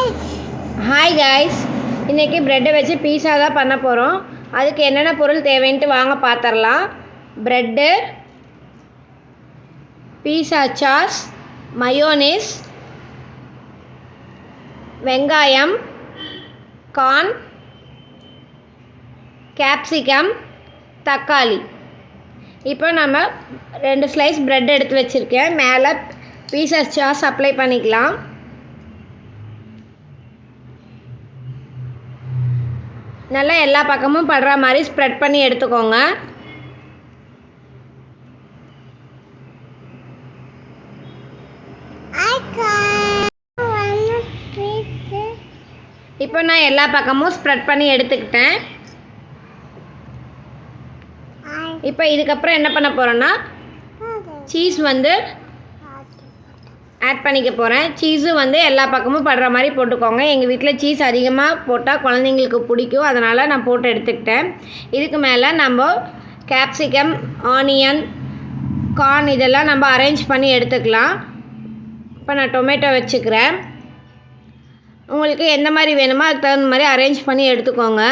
Hi guys இன்றைக்கி ப்ரெட்டை வச்சு பீஸா தான் பண்ண போகிறோம் அதுக்கு என்னென்ன பொருள் தேவைன்ட்டு வாங்க பார்த்துடலாம் ப்ரெட்டு பீஸா சாஸ் மயோனிஸ் வெங்காயம் கார்ன் கேப்சிகம் தக்காளி. இப்போ நம்ம ரெண்டு ஸ்லைஸ் ப்ரெட் எடுத்து வச்சுருக்கேன். மேலே பீஸா சாஸ் அப்ளை பண்ணிக்கலாம். நல்லா எல்லா பக்கமும் படுற மாதிரி ஸ்ப்ரெட் பண்ணி எடுத்துக்கோங்க. இப்போ நான் எல்லா பக்கமும் ஸ்ப்ரெட் பண்ணி எடுத்துக்கிட்டேன். இப்போ இதுக்கப்புறம் என்ன பண்ண போகிறேன்னா சீஸ் வந்து ஆட் பண்ணிக்க போகிறேன் சீஸும் வந்து எல்லா பக்கமும் படுற மாதிரி போட்டுக்கோங்க. எங்கள் வீட்டில் சீஸ் அதிகமாக போட்டால் குழந்தைங்களுக்கு பிடிக்கும். அதனால் நான் போட்டு எடுத்துக்கிட்டேன். இதுக்கு மேலே நம்ம கேப்சிகம் ஆனியன் கார்ன் இதெல்லாம் நம்ம அரேஞ்ச் பண்ணி எடுத்துக்கலாம். இப்போ நான் டொமேட்டோ வச்சுக்கிறேன். உங்களுக்கு எந்த மாதிரி வேணுமோ அதுக்கு தகுந்த மாதிரி அரேஞ்ச் பண்ணி எடுத்துக்கோங்க.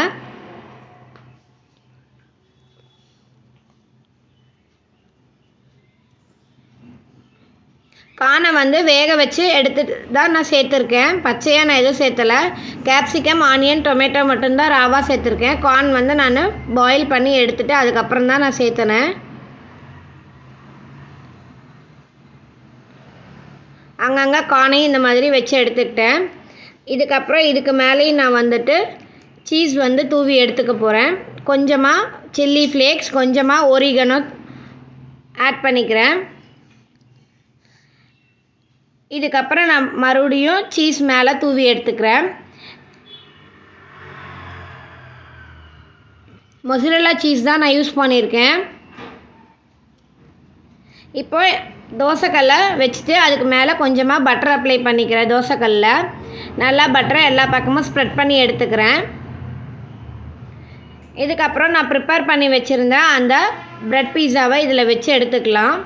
கானை வந்து வேக வச்சு எடுத்துட்டு தான் நான் சேர்த்துருக்கேன். பச்சையாக நான் எதுவும் சேர்த்தலை. கேப்சிகம் ஆனியன் டொமேட்டோ மட்டும்தான் ராவாக சேர்த்துருக்கேன். கார்ன் வந்து நான் பாயில் பண்ணி எடுத்துகிட்டு அதுக்கப்புறம் தான் நான் சேர்த்துனேன் அங்கங்கே கானையும் இந்த மாதிரி வச்சு எடுத்துக்கிட்டேன். இதுக்கப்புறம் இதுக்கு மேலேயும் நான் வந்துட்டு சீஸ் வந்து தூவி எடுத்துக்க போகிறேன் கொஞ்சமாக சில்லி ஃப்ளேக்ஸ் கொஞ்சமாக ஒரிகனோ ஆட் பண்ணிக்கிறேன். இதுக்கப்புறம் நான் மறுபடியும் சீஸ் மேலே தூவி எடுத்துக்கிறேன். மொசரல்லா சீஸ் தான் நான் யூஸ் பண்ணியிருக்கேன். இப்போ தோசைக்கல்லை வச்சுட்டு அதுக்கு மேலே கொஞ்சமாக பட்டர் அப்ளை பண்ணிக்கிறேன் தோசைக்கல்லில் நல்லா பட்டரை எல்லா பக்கமும் ஸ்ப்ரெட் பண்ணி எடுத்துக்கிறேன். இதுக்கப்புறம் நான் ப்ரிப்பேர் பண்ணி வச்சுருந்தேன் அந்த ப்ரெட் பீஸாவை இதில் வச்சு எடுத்துக்கலாம்.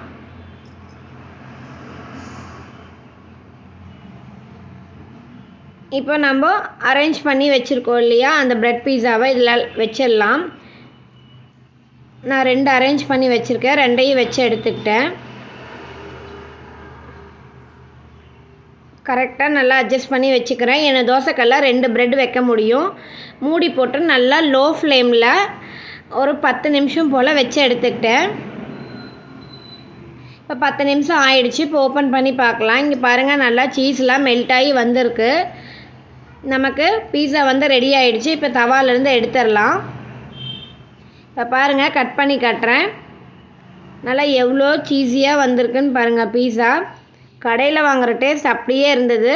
இப்போ நம்ம அரேஞ்ச் பண்ணி வச்சுருக்கோம் இல்லையா? அந்த ப்ரெட் பீஸாவை இதில் வச்சிடலாம். நான் ரெண்டு அரேஞ்ச் பண்ணி வச்சுருக்கேன். ரெண்டையும் வச்சு எடுத்துக்கிட்டேன். கரெக்டாக நல்லா அட்ஜஸ்ட் பண்ணி வச்சுக்கிறேன். என்னை தோசைக்கல்ல ரெண்டு ப்ரெட் வைக்க முடியும். மூடி போட்டு நல்லா லோ ஃப்ளேமில் ஒரு பத்து நிமிஷம் போல் வச்சு எடுத்துக்கிட்டேன். இப்போ பத்து நிமிஷம் ஆயிடுச்சு. இப்போ ஓப்பன் பண்ணி பார்க்கலாம். இங்கே பாருங்கள் நல்லா சீஸ்லாம் மெல்ட் ஆகி வந்திருக்கு. நமக்கு பீஸா வந்து ரெடி ஆகிடுச்சு இப்போ தவாலேருந்து எடுத்துடலாம். இப்போ பாருங்கள் கட் பண்ணி கட்டுறேன். நல்லா எவ்வளோ சீஸியாக வந்திருக்குன்னு பாருங்கள் பீஸா கடையில் வாங்குகிற டேஸ்ட் அப்படியே இருந்தது.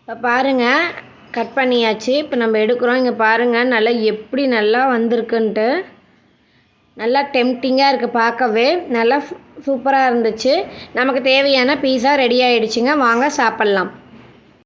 இப்போ பாருங்கள் கட் பண்ணியாச்சு. இப்போ நம்ம எடுக்கிறோம். இங்கே பாருங்கள் நல்லா எப்படி நல்லா வந்திருக்குன்ட்டு. நல்லா டெம்டிங்காக இருக்குது பார்க்கவே. நல்லா சூப்பராக இருந்துச்சு. நமக்கு தேவையான பீஸா ரெடி ஆகிடுச்சுங்க வாங்க சாப்பிட்லாம்.